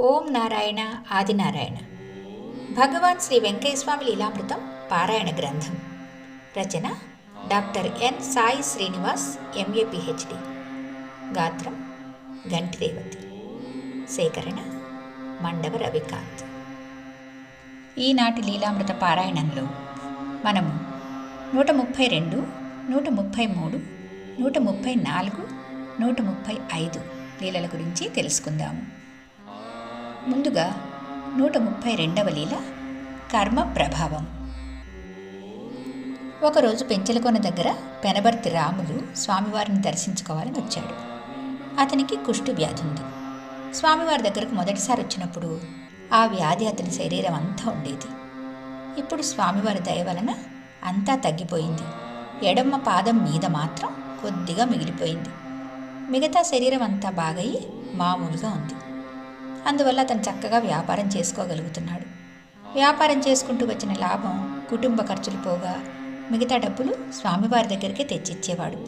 ఓం నారాయణ ఆదినారాయణ భగవాన్ శ్రీ వెంకయ్యస్వామి లీలామృతం పారాయణ గ్రంథం. రచన doctor N Sai Srinivas MA PhD. గాత్రం గంటి రేవతి సేకరణ మండవ రవికాంత్. ఈనాటి లీలామృత పారాయణంలో మనము నూట ముప్పై రెండు నూట ముప్పై మూడు నూట ముప్పై నాలుగు నూట ముప్పై ఐదు లీలల గురించి తెలుసుకుందాము. ముందుగా నూట ముప్పై రెండవ లీల కర్మ ప్రభావం. ఒకరోజు పెంచలకొన దగ్గర పెనబర్తి రాములు స్వామివారిని దర్శించుకోవాలని వచ్చాడు. అతనికి కుష్టి వ్యాధి ఉంది. స్వామివారి దగ్గరకు మొదటిసారి వచ్చినప్పుడు ఆ వ్యాధి అతని శరీరం అంతా ఉండేది. ఇప్పుడు స్వామివారి దయ వలన అంతా తగ్గిపోయింది. ఎడమ్మ పాదం మీద మాత్రం కొద్దిగా మిగిలిపోయింది. మిగతా శరీరం అంతా బాగయి మామూలుగా ఉంది. అందువల్ల అతను చక్కగా వ్యాపారం చేసుకోగలుగుతున్నాడు. వ్యాపారం చేసుకుంటూ వచ్చిన లాభం కుటుంబ ఖర్చులు పోగా మిగతా డబ్బులు స్వామివారి దగ్గరికే తెచ్చిచ్చేవాడు.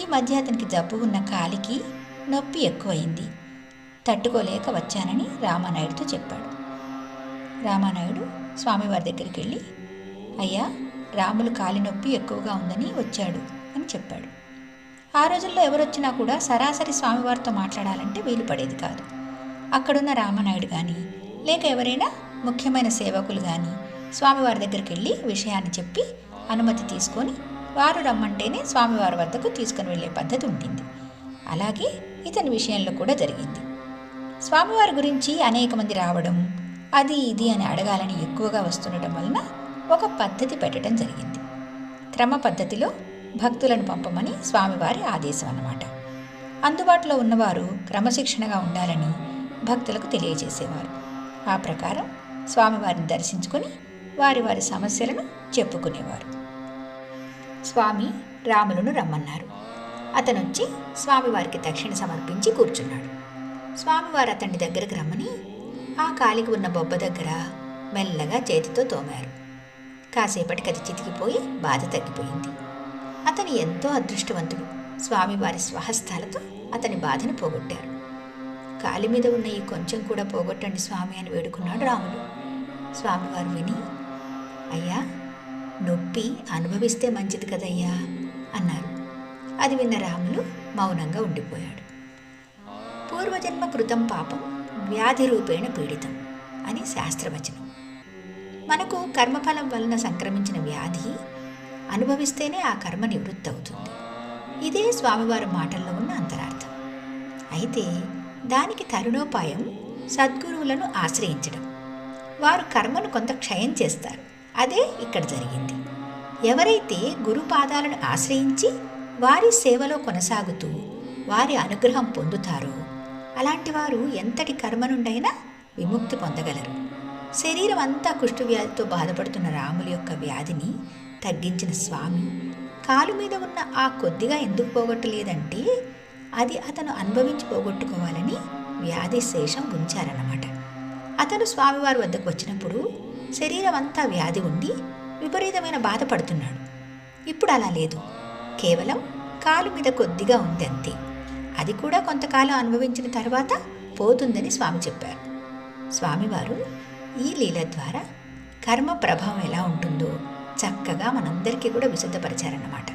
ఈ మధ్య అతనికి జబ్బు ఉన్న కాలికి నొప్పి ఎక్కువైంది. తట్టుకోలేక వచ్చానని రామానాయుడుతో చెప్పాడు. రామానాయుడు స్వామివారి దగ్గరికి వెళ్ళి అయ్యా రాములు కాలి నొప్పి ఎక్కువగా ఉందని వచ్చాడు అని చెప్పాడు. ఆ రోజుల్లో ఎవరొచ్చినా కూడా సరాసరి స్వామివారితో మాట్లాడాలంటే వీలు పడేది కాదు. అక్కడున్న రామనాయుడు కానీ లేక ఎవరైనా ముఖ్యమైన సేవకులు కానీ స్వామివారి దగ్గరికి వెళ్ళి విషయాన్ని చెప్పి అనుమతి తీసుకొని వారు రమ్మంటేనే స్వామివారి వద్దకు తీసుకుని వెళ్ళే పద్ధతి ఉంటుంది అలాగే ఇతని విషయంలో కూడా జరిగింది. స్వామివారి గురించి అనేక మంది రావడం అది ఇది అని అడగాలని ఎక్కువగా వస్తుండటం వలన ఒక పద్ధతి పెట్టడం జరిగింది. క్రమ పద్ధతిలో భక్తులను పంపమని స్వామివారి ఆదేశం అన్నమాట. అందుబాటులో ఉన్నవారు క్రమశిక్షణగా ఉండాలని భక్తులకు తెలియజేసేవారు. ఆ ప్రకారం స్వామివారిని దర్శించుకొని వారి వారి సమస్యలను చెప్పుకునేవారు. స్వామి రాములను రమ్మన్నారు. అతను వచ్చి స్వామివారికి దక్షిణ సమర్పించి కూర్చున్నాడు. స్వామివారు అతని దగ్గరకు రమ్మని ఆ కాలికి ఉన్న బొబ్బ దగ్గర మెల్లగా చేతితో తోమారు. కాసేపటికి అది చితికిపోయి బాధ తగ్గిపోయింది. అతను ఎంతో అదృష్టవంతుడు. స్వామివారి స్వహస్తాలతో అతని బాధను పోగొట్టారు. కాలి మీద ఉన్న ఈ కొంచెం కూడా పోగొట్టండి స్వామి అని వేడుకున్నాడు రాముడు. స్వామివారు విని అయ్యా నొప్పి అనుభవిస్తే మంచిది కదయ్యా అన్నారు. అది విన్న రాములు మౌనంగా ఉండిపోయాడు. పూర్వజన్మ కృతం పాపం వ్యాధి రూపేణ పీడితం అని శాస్త్రవచనం. మనకు కర్మఫలం వలన సంక్రమించిన వ్యాధి అనుభవిస్తేనే ఆ కర్మ నివృత్తి అవుతుంది ఇదే స్వామివారి మాటల్లో ఉన్న అంతరార్థం. అయితే దానికి తరుణోపాయం సద్గురువులను ఆశ్రయించడం. వారు కర్మను కొంత క్షయం చేస్తారు. అదే ఇక్కడ జరిగింది. ఎవరైతే గురుపాదాలను ఆశ్రయించి వారి సేవలో కొనసాగుతూ వారి అనుగ్రహం పొందుతారో అలాంటి వారు ఎంతటి కర్మ నుండైనా విముక్తి పొందగలరు. శరీరం అంతా కుష్ఠవ్యాధితో బాధపడుతున్న రాముల యొక్క వ్యాధిని తగ్గించిన స్వామి కాలు మీద ఉన్న ఆ కొద్దిగా ఎందుకు పోగొట్టలేదంటే అది అతను అనుభవించి పోగొట్టుకోవాలని వ్యాధి శేషం ఉంచారన్నమాట. అతను స్వామివారి వద్దకు వచ్చినప్పుడు శరీరం అంతా వ్యాధి ఉండి విపరీతమైన బాధపడుతున్నాడు ఇప్పుడు అలా లేదు. కేవలం కాలు మీద కొద్దిగా ఉంది అంతే. అది కూడా కొంతకాలం అనుభవించిన తర్వాత పోతుందని స్వామి చెప్పారు. స్వామివారు ఈ లీల ద్వారా కర్మ ప్రభావం ఎలా ఉంటుందో చక్కగా మనందరికీ కూడా విశుద్ధపరిచారన్నమాట.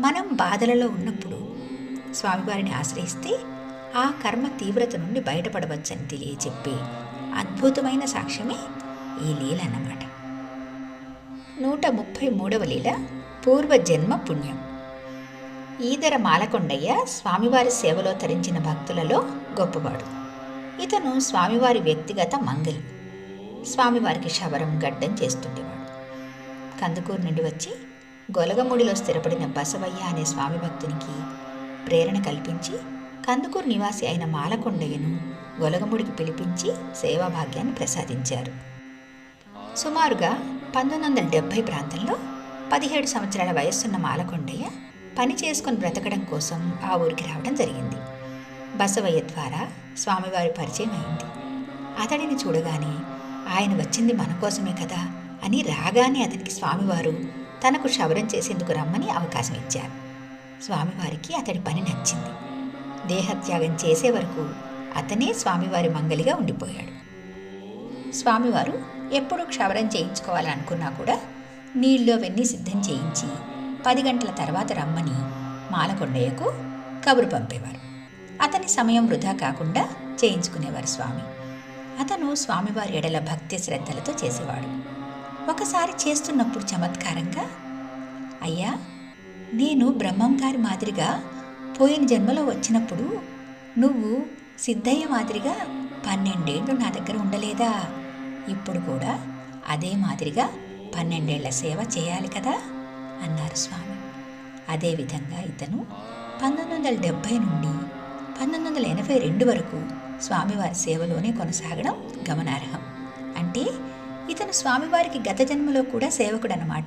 మనం బాధలలో ఉన్నప్పుడు స్వామివారిని ఆశ్రయిస్తే ఆ కర్మ తీవ్రత నుండి బయటపడవచ్చని తెలియచెప్పే అద్భుతమైన సాక్ష్యమే ఈ లీల అన్నమాట. నూట ముప్పై మూడవ లీల పూర్వజన్మ పుణ్యం. ఈదర మాలకొండయ్య స్వామివారి సేవలో తరించిన భక్తులలో గొప్పవాడు. ఇతను స్వామివారి వ్యక్తిగత మంగలి. స్వామివారికి శవరం గడ్డం చేస్తుండేవాడు. కందుకూరు నుండి వచ్చి గొలగముడిలో స్థిరపడిన బసవయ్య అనే స్వామి భక్తునికి ప్రేరణ కల్పించి కందుకూరు నివాసి అయిన మాలకొండయ్యను గొలగముడికి పిలిపించి సేవాభాగ్యాన్ని ప్రసాదించారు. సుమారుగా పంతొమ్మిది వందల డెబ్భై ప్రాంతంలో పదిహేడు సంవత్సరాల వయస్సున్న మాలకొండయ్య పని చేసుకుని బ్రతకడం కోసం ఆ ఊరికి రావడం జరిగింది. బసవయ్య ద్వారా స్వామివారి పరిచయం అయింది. అతడిని చూడగానే ఆయన వచ్చింది మన కోసమే కదా అని రాగానే అతనికి స్వామివారు తనకు క్షవరం చేసేందుకు రమ్మని అవకాశం ఇచ్చారు. స్వామివారికి అతడి పని నచ్చింది. దేహత్యాగం చేసే వరకు అతనే స్వామివారి మంగలిగా ఉండిపోయాడు. స్వామివారు ఎప్పుడు క్షవరం చేయించుకోవాలనుకున్నా కూడా నీళ్ళు అవన్నీ సిద్ధం చేయించి పది గంటల తర్వాత రమ్మని మాలకొండయ్యకు కబురు పంపేవారు. అతని సమయం వృధా కాకుండా చేయించుకునేవారు స్వామి. అతను స్వామివారి ఎడల భక్తి శ్రద్ధలతో చేసేవాడు. ఒకసారి చేస్తున్నప్పుడు చమత్కారంగా అయ్యా నేను బ్రహ్మం గారి మాదిరిగా పోయిన జన్మలో వచ్చినప్పుడు నువ్వు సిద్ధయ్య మాదిరిగా పన్నెండేళ్ళు నా దగ్గర ఉండలేదా? ఇప్పుడు కూడా అదే మాదిరిగా పన్నెండేళ్ళ సేవ చేయాలి కదా? అన్నారు స్వామి. అదేవిధంగా ఇతను పంతొమ్మిది వందల డెబ్భై నుండి పంతొమ్మిది వందల ఎనభై రెండు వరకు స్వామివారి సేవలోనే కొనసాగడం గమనార్హం. అంటే ఇతను స్వామివారికి గత జన్మలో కూడా సేవకుడు అనమాట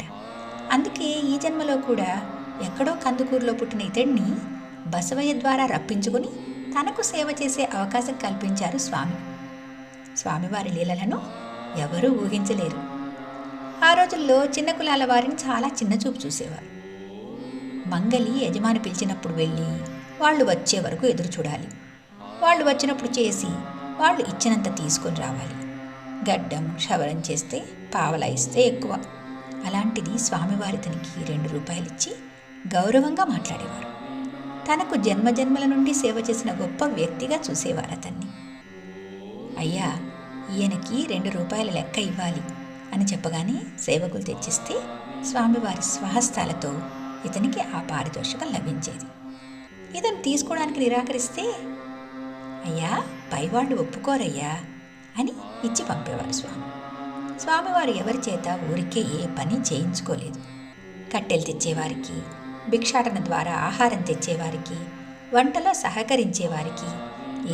అందుకే ఈ జన్మలో కూడా ఎక్కడో కందుకూరులో పుట్టిన ఇతడిని బసవయ్య ద్వారా రప్పించుకుని తనకు సేవ చేసే అవకాశం కల్పించారు స్వామి. స్వామివారి లీలలను ఎవరూ ఊహించలేరు. ఆ రోజుల్లో చిన్న కులాల వారిని చాలా చిన్నచూపు చూసేవారు. మంగలి యజమాని పిలిచినప్పుడు వెళ్ళి వాళ్ళు వచ్చే వరకు ఎదురు చూడాలి. వాళ్ళు వచ్చినప్పుడు చేసి వాళ్ళు ఇచ్చినంత తీసుకొని రావాలి. గడ్డం క్షవరం చేస్తే పావలా ఇస్తే ఎక్కువ. అలాంటిది స్వామివారి తనకి రెండు రూపాయలు ఇచ్చి గౌరవంగా మాట్లాడేవారు. తనకు జన్మజన్మల నుండి సేవ చేసిన గొప్ప వ్యక్తిగా చూసేవారు అతన్ని. అయ్యా ఈయనకి రెండు రూపాయల లెక్క ఇవ్వాలి అని చెప్పగానే సేవకులు తెచ్చిస్తే స్వామివారి స్వహస్తాలతో ఇతనికి ఆ పారితోషికం లభించేది. ఇతను తీసుకోవడానికి నిరాకరిస్తే అయ్యా పైవాళ్ళు ఒప్పుకోరయ్యా అని ఇచ్చి పంపేవారు స్వామి. స్వామివారు ఎవరి చేత ఊరికే ఏ పని చేయించుకోలేదు. కట్టెలు తెచ్చేవారికి భిక్షాటన ద్వారా ఆహారం తెచ్చేవారికి వంటలో సహకరించేవారికి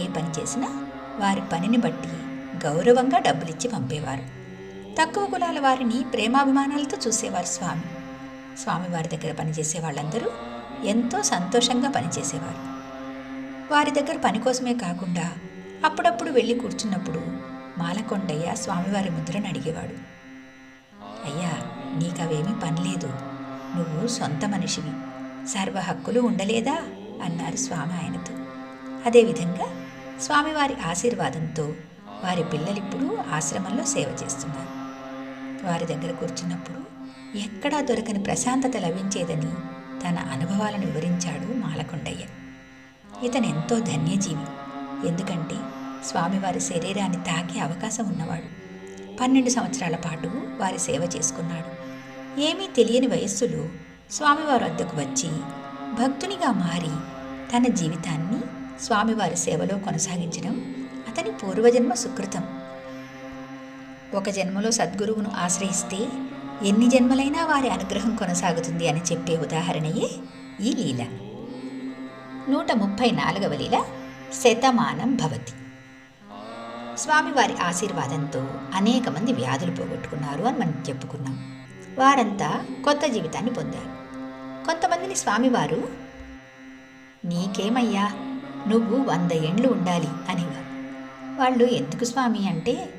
ఏ పని చేసినా వారి పనిని బట్టి గౌరవంగా డబ్బులిచ్చి పంపేవారు. తక్కువ కులాల వారిని ప్రేమాభిమానాలతో చూసేవారు స్వామి. స్వామివారి దగ్గర పనిచేసే వాళ్ళందరూ ఎంతో సంతోషంగా పనిచేసేవారు. వారి దగ్గర పని కోసమే కాకుండా అప్పుడప్పుడు వెళ్ళి కూర్చున్నప్పుడు మాలకొండయ్య స్వామివారి ముద్రను అడిగేవాడు. అయ్యా నీకవేమీ పనిలేదు నువ్వు సొంత మనిషివి. సర్వ హక్కులు ఉండలేదా? అన్నారు స్వామి ఆయనతో. అదేవిధంగా స్వామివారి ఆశీర్వాదంతో వారి పిల్లలిప్పుడు ఆశ్రమంలో సేవ చేస్తున్నారు. వారి దగ్గర కూర్చున్నప్పుడు ఎక్కడా దొరకని ప్రశాంతత లభించేదని తన అనుభవాలను వివరించాడు మాలకొండయ్య. ఇతను ఎంతో ధన్యజీవి. ఎందుకంటే స్వామివారి శరీరాన్ని తాకే అవకాశం ఉన్నవాడు. పన్నెండు సంవత్సరాల పాటు వారి సేవ చేసుకున్నాడు. ఏమీ తెలియని వయస్సులో స్వామివారి వద్దకు వచ్చి భక్తునిగా మారి తన జీవితాన్ని స్వామివారి సేవలో కొనసాగించడం అతని పూర్వజన్మ సుకృతం. ఒక జన్మలో సద్గురువును ఆశ్రయిస్తే ఎన్ని జన్మలైనా వారి అనుగ్రహం కొనసాగుతుంది అని చెప్పే ఉదాహరణయే ఈ లీల. నూట ముప్పై నాలుగవ లీల శతమానం భవతి. స్వామివారి ఆశీర్వాదంతో అనేక మంది వ్యాధులు పోగొట్టుకున్నారు అని మనం చెప్పుకున్నాం. వారంతా కొత్త జీవితాన్ని పొందారు. కొంతమందిని స్వామివారు నీకేమయ్యా నువ్వు వంద ఏండ్లు ఉండాలి అనేవారు. వాళ్ళు ఎందుకు స్వామి అంటే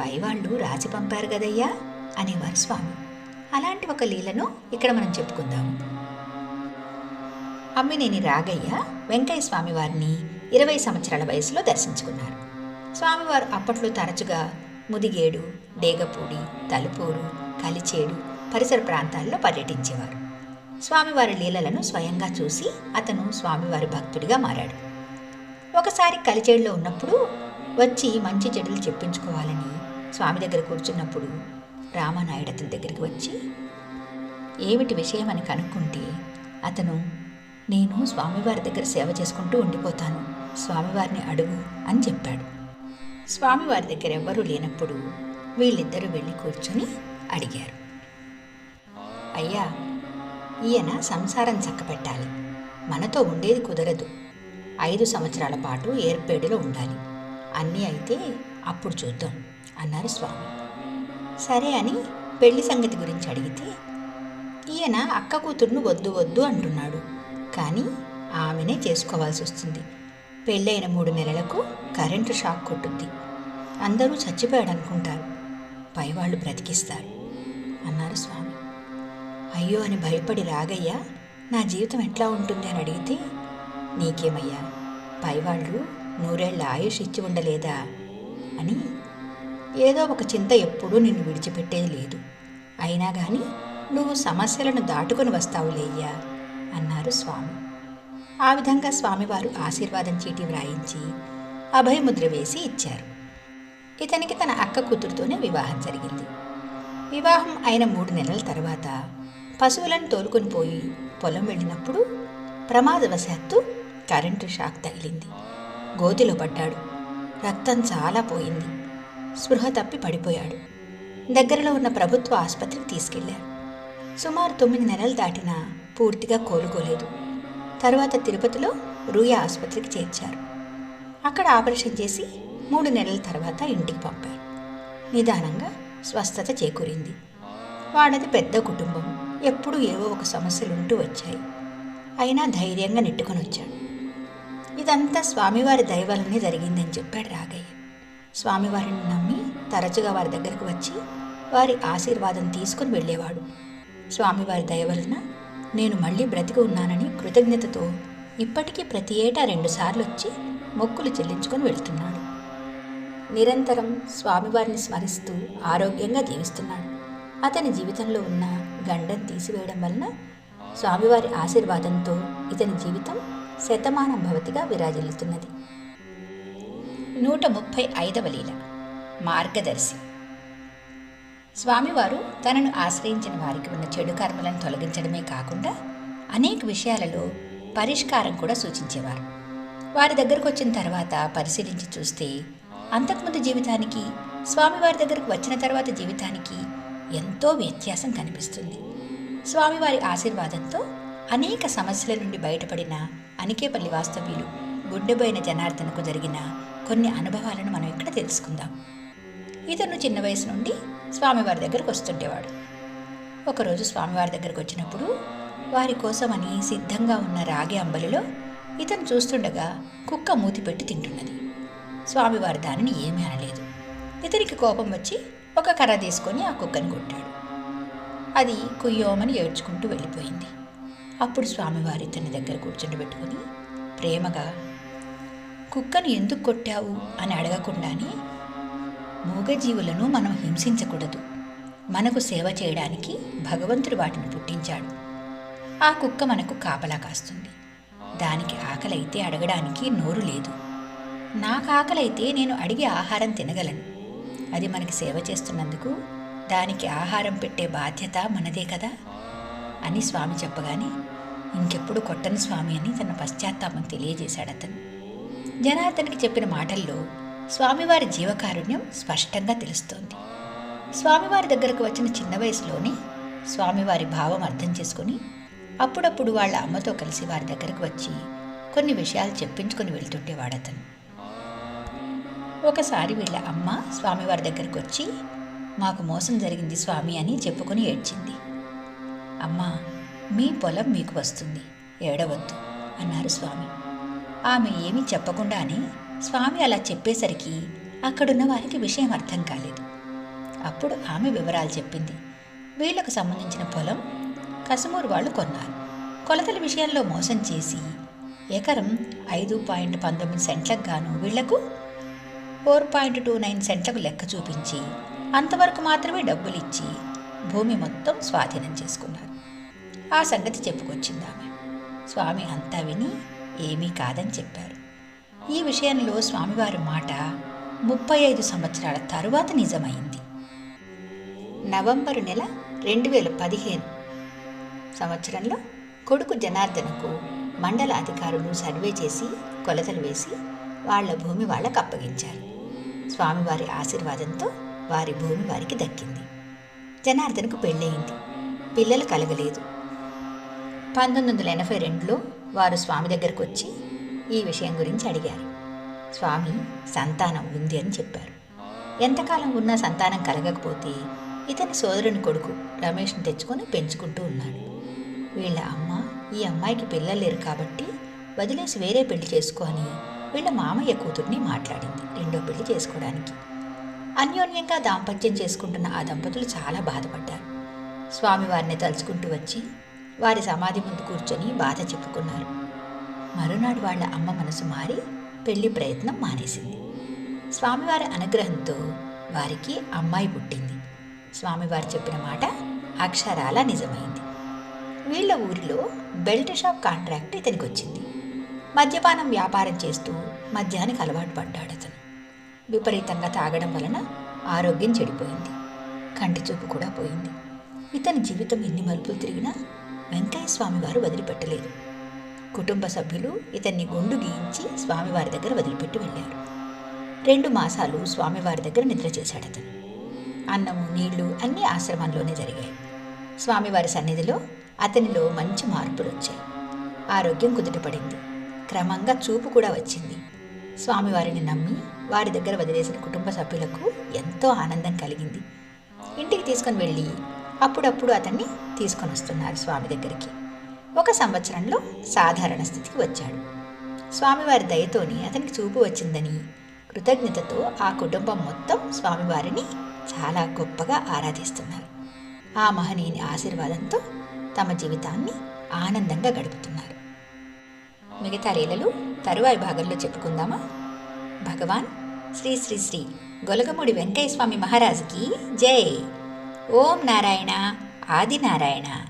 పైవాళ్ళు రాజు పంపారు కదయ్యా అనేవారు స్వామి. అలాంటి ఒక లీలను ఇక్కడ మనం చెప్పుకుందాము. అమ్మినేని రాగయ్య వెంకయ్య స్వామి వారిని ఇరవై సంవత్సరాల వయసులో దర్శించుకున్నారు. స్వామివారు అప్పట్లో తరచుగా ముదిగేడు డేగపూడి తలుపూరు కలిచేడు పరిసర ప్రాంతాల్లో పర్యటించేవారు. స్వామివారి లీలలను స్వయంగా చూసి అతను స్వామివారి భక్తుడిగా మారాడు. ఒకసారి కలిచేడులో ఉన్నప్పుడు వచ్చి మంచి చెడులు చెప్పించుకోవాలని స్వామి దగ్గర కూర్చున్నప్పుడు రామానాయుడు అతని దగ్గరికి వచ్చి ఏమిటి విషయం అని కనుక్కుంటే అతను నేను స్వామివారి దగ్గర సేవ చేసుకుంటూ ఉండిపోతాను. స్వామివారిని అడుగు అని చెప్పాడు. స్వామివారి దగ్గర ఎవ్వరూ లేనప్పుడు వీళ్ళిద్దరూ వెళ్ళి కూర్చొని అడిగారు. అయ్యా ఈయన సంసారం చక్కపెట్టాలి. మనతో ఉండేది కుదరదు. ఐదు సంవత్సరాల పాటు ఏర్పేడులో ఉండాలి. అన్నీ అయితే అప్పుడు చూద్దాం అన్నారు స్వామి. సరే అని పెళ్ళి సంగతి గురించి అడిగితే ఈయన అక్క కూతురును వద్దు వద్దు అంటున్నాడు. కానీ ఆమెనే చేసుకోవాల్సి వస్తుంది. పెళ్ళైన మూడు నెలలకు కరెంటు షాక్ కొట్టుద్ది. అందరూ చచ్చిపోయాడు అనుకుంటారు పైవాళ్ళు బ్రతికిస్తారు. అన్నారు స్వామి. అయ్యో అని భయపడి రాగయ్యా నా జీవితం ఎట్లా ఉంటుంది అని అడిగితే నీకేమయ్యా పైవాళ్ళు నూరేళ్ళ ఆయుష్ ఇచ్చి ఉండలేదా అని. ఏదో ఒక చింత ఎప్పుడూ నిన్ను విడిచిపెట్టేది లేదు. అయినా కానీ నువ్వు సమస్యలను దాటుకొని వస్తావులేయ్యా అన్నారు స్వామి. ఆ విధంగా స్వామివారు ఆశీర్వాదం చీటీ వ్రాయించి అభయముద్ర వేసి ఇచ్చారు. ఇతనికి తన అక్క కూతురుతోనే వివాహం జరిగింది. వివాహం అయిన మూడు నెలల తర్వాత పశువులను తోలుకొని పోయి పొలం వెళ్ళినప్పుడు ప్రమాదవశాత్తు కరెంటు షాక్ తగిలింది. గోతిలో పడ్డాడు. రక్తం చాలా పోయింది. స్పృహ తప్పి పడిపోయాడు. దగ్గరలో ఉన్న ప్రభుత్వ ఆసుపత్రికి తీసుకెళ్ళారు. సుమారు తొమ్మిది నెలలు దాటినా పూర్తిగా కోలుకోలేదు. తర్వాత తిరుపతిలో రూయా ఆసుపత్రికి చేర్చారు. అక్కడ ఆపరేషన్ చేసి మూడు నెలల తర్వాత ఇంటికి పంపారు. నిదానంగా స్వస్థత చేకూరింది. వాడది పెద్ద కుటుంబం. ఎప్పుడూ ఏవో ఒక సమస్యలు ఉంటూ వచ్చాయి. అయినా ధైర్యంగా నెట్టుకొని వచ్చాడు ఇదంతా స్వామివారి దయవలనే జరిగిందని చెప్పాడు రాగయ్య. స్వామివారిని నమ్మి తరచుగా వారి దగ్గరకు వచ్చి వారి ఆశీర్వాదం తీసుకుని వెళ్ళేవాడు. స్వామివారి దయవలన నేను మళ్ళీ బ్రతికి ఉన్నానని కృతజ్ఞతతో ఇప్పటికీ ప్రతి ఏటా రెండుసార్లు వచ్చి మొక్కులు చెల్లించుకొని వెళ్తున్నాడు. నిరంతరం స్వామివారిని స్మరిస్తూ ఆరోగ్యంగా జీవిస్తున్నాడు. అతని జీవితంలో ఉన్న గండం తీసివేయడం వలన స్వామివారి ఆశీర్వాదంతో ఇతని జీవితం శతమానం భవతిగా విరాజిల్లుతున్నది. నూట ముప్పై ఐదవ లీల. మార్గదర్శి. స్వామివారు తనను ఆశ్రయించిన వారికి ఉన్న చెడు కర్మలను తొలగించడమే కాకుండా అనేక విషయాలలో పరిష్కారం కూడా సూచించేవారు. వారి దగ్గరకు వచ్చిన తర్వాత పరిశీలించి చూస్తే అంతకుముందు జీవితానికి స్వామివారి దగ్గరకు వచ్చిన తర్వాత జీవితానికి ఎంతో వ్యత్యాసం కనిపిస్తుంది. స్వామివారి ఆశీర్వాదంతో అనేక సమస్యల నుండి బయటపడిన అనికేపల్లి వాస్తవ్యులు గుండెబోయిన జనార్దనకు జరిగిన కొన్ని అనుభవాలను మనం ఇక్కడ తెలుసుకుందాం. ఇతను చిన్న వయసు నుండి స్వామివారి దగ్గరకు వస్తుండేవాడు. ఒకరోజు స్వామివారి దగ్గరకు వచ్చినప్పుడు వారి కోసమని సిద్ధంగా ఉన్న రాగి అంబలిలో ఇతను చూస్తుండగా కుక్క మూతి పెట్టి తింటున్నది. స్వామివారి దానిని ఏమీ అనలేదు. ఇతనికి కోపం వచ్చి ఒక కర్ర తీసుకొని ఆ కుక్కని కొట్టాడు. అది కుయ్యోమని ఏడ్చుకుంటూ వెళ్ళిపోయింది. అప్పుడు స్వామివారు ఇతని దగ్గర కూర్చుండబెట్టుకుని ప్రేమగా కుక్కను ఎందుకు కొట్టావు? అని అడగకుండానే మూగజీవులను మనం హింసించకూడదు. మనకు సేవ చేయడానికి భగవంతుడు వాటిని పుట్టించాడు. ఆ కుక్క మనకు కాపలా కాస్తుంది. దానికి ఆకలైతే అడగడానికి నోరు లేదు. నాకు ఆకలైతే నేను అడిగి ఆహారం తినగలను. అది మనకి సేవ చేస్తున్నందుకు దానికి ఆహారం పెట్టే బాధ్యత మనదే కదా? అని స్వామి చెప్పగానే ఇంకెప్పుడు కొట్టని స్వామి అని తన పశ్చాత్తాపం తెలియజేశాడు అతను జనార్దన్కి చెప్పిన మాటల్లో స్వామివారి జీవకారుణ్యం స్పష్టంగా తెలుస్తోంది. స్వామివారి దగ్గరకు వచ్చిన చిన్న వయసులోనే స్వామివారి భావం అర్థం చేసుకుని అప్పుడప్పుడు వాళ్ళ అమ్మతో కలిసి వారి దగ్గరకు వచ్చి కొన్ని విషయాలు చెప్పించుకొని వెళ్తుండేవాడతను. ఒకసారి వీళ్ళ అమ్మ స్వామివారి దగ్గరకు వచ్చి మాకు మోసం జరిగింది స్వామి అని చెప్పుకొని ఏడ్చింది. అమ్మా మీ పొలం మీకు వస్తుంది ఏడవద్దు అన్నారు స్వామి. ఆమె ఏమీ చెప్పకుండానే స్వామి అలా చెప్పేసరికి అక్కడున్న వారికి విషయం అర్థం కాలేదు. అప్పుడు ఆమె వివరాలు చెప్పింది. వీళ్ళకు సంబంధించిన పొలం కసుమూరు వాళ్ళు కొన్నారు. కొలతల విషయంలో మోసం చేసి ఎకరం ఐదు పాయింట్ పంతొమ్మిది సెంట్లకు గాను వీళ్ళకు ఫోర్ పాయింట్ టూ నైన్ సెంట్లకు లెక్క చూపించి అంతవరకు మాత్రమే డబ్బులు ఇచ్చి భూమి మొత్తం స్వాధీనం చేసుకున్నారు. ఆ సంగతి చెప్పుకొచ్చింది ఆమె. స్వామి అంతా విని ఏమీ కాదని చెప్పారు. ఈ విషయంలో స్వామివారి మాట ముప్పై ఐదు సంవత్సరాల తరువాత నిజమైంది. నవంబరు నెల రెండు వేల పదిహేను సంవత్సరంలో కొడుకు జనార్దనకు మండల అధికారులు సర్వే చేసి కొలతలు వేసి వాళ్ళ భూమి వాళ్ళకు అప్పగించారు. స్వామివారి ఆశీర్వాదంతో వారి భూమి వారికి దక్కింది. జనార్దన్కు పెళ్ళయింది. పిల్లలు కలగలేదు. పంతొమ్మిది వందల ఎనభై రెండులో వారు స్వామి దగ్గరకు వచ్చి ఈ విషయం గురించి అడిగారు. స్వామి సంతానం ఉంది అని చెప్పారు. ఎంతకాలం ఉన్నా సంతానం కలగకపోతే ఇతని సోదరుని కొడుకు రమేష్ని తెచ్చుకొని పెంచుకుంటూ ఉన్నాడు. వీళ్ళ అమ్మ ఈ అమ్మాయికి పిల్లలు లేరు కాబట్టి వదిలేసి వేరే పెళ్ళి చేసుకో అని వీళ్ళ మామయ్య కూతుర్ని మాట్లాడింది. రెండో పెళ్ళి చేసుకోవడానికి. అన్యోన్యంగా దాంపత్యం చేసుకుంటున్న ఆ దంపతులు చాలా బాధపడ్డారు. స్వామివారిని తలుచుకుంటూ వచ్చి వారి సమాధి ముందు కూర్చొని బాధ చెప్పుకున్నారు. మరునాడు వాళ్ళ అమ్మ మనసు మారి పెళ్ళి ప్రయత్నం మానేసింది. స్వామివారి అనుగ్రహంతో వారికి అమ్మాయి పుట్టింది. స్వామివారు చెప్పిన మాట అక్షరాల నిజమైంది. వీళ్ళ ఊరిలో బెల్ట్ షాప్ కాంట్రాక్ట్ ఇతనికి వచ్చింది మద్యపానం వ్యాపారం చేస్తూ మద్యానికి అలవాటు పడ్డాడు అతను. విపరీతంగా తాగడం వలన ఆరోగ్యం చెడిపోయింది. కంటి చూపు కూడా పోయింది. ఇతని జీవితం ఎన్ని మలుపులు తిరిగినా వెంకయ్య స్వామివారు వదిలిపెట్టలేదు. కుటుంబ సభ్యులు ఇతన్ని గుండు గీయించి స్వామివారి దగ్గర వదిలిపెట్టి వెళ్ళారు. రెండు మాసాలు స్వామివారి దగ్గర నిద్ర చేశాడు అతను. అన్నము నీళ్ళు అన్నీ ఆశ్రమంలోనే జరిగాయి. స్వామివారి సన్నిధిలో అతనిలో మంచి మార్పులు వచ్చాయి ఆరోగ్యం కుదుటపడింది. క్రమంగా చూపు కూడా వచ్చింది. స్వామివారిని నమ్మి వారి దగ్గర వదిలేసిన కుటుంబ సభ్యులకు ఎంతో ఆనందం కలిగింది. ఇంటికి తీసుకొని వెళ్ళి అప్పుడప్పుడు అతన్ని తీసుకొని వస్తున్నారు స్వామి దగ్గరికి. ఒక సంవత్సరంలో సాధారణ స్థితికి వచ్చాడు. స్వామివారి దయతోని అతనికి చూపు వచ్చిందని కృతజ్ఞతతో ఆ కుటుంబం మొత్తం స్వామివారిని చాలా గొప్పగా ఆరాధిస్తున్నారు. ఆ మహనీయుని ఆశీర్వాదంతో తమ జీవితాన్ని ఆనందంగా గడుపుతున్నారు. మిగతా లీలలు తరువాయి భాగంలో చెప్పుకుందామా? భగవాన్ శ్రీ శ్రీ శ్రీ గొలగముడి వెంకయ్య స్వామి మహారాజుకి జై. ఓం నారాయణ ఆది నారాయణ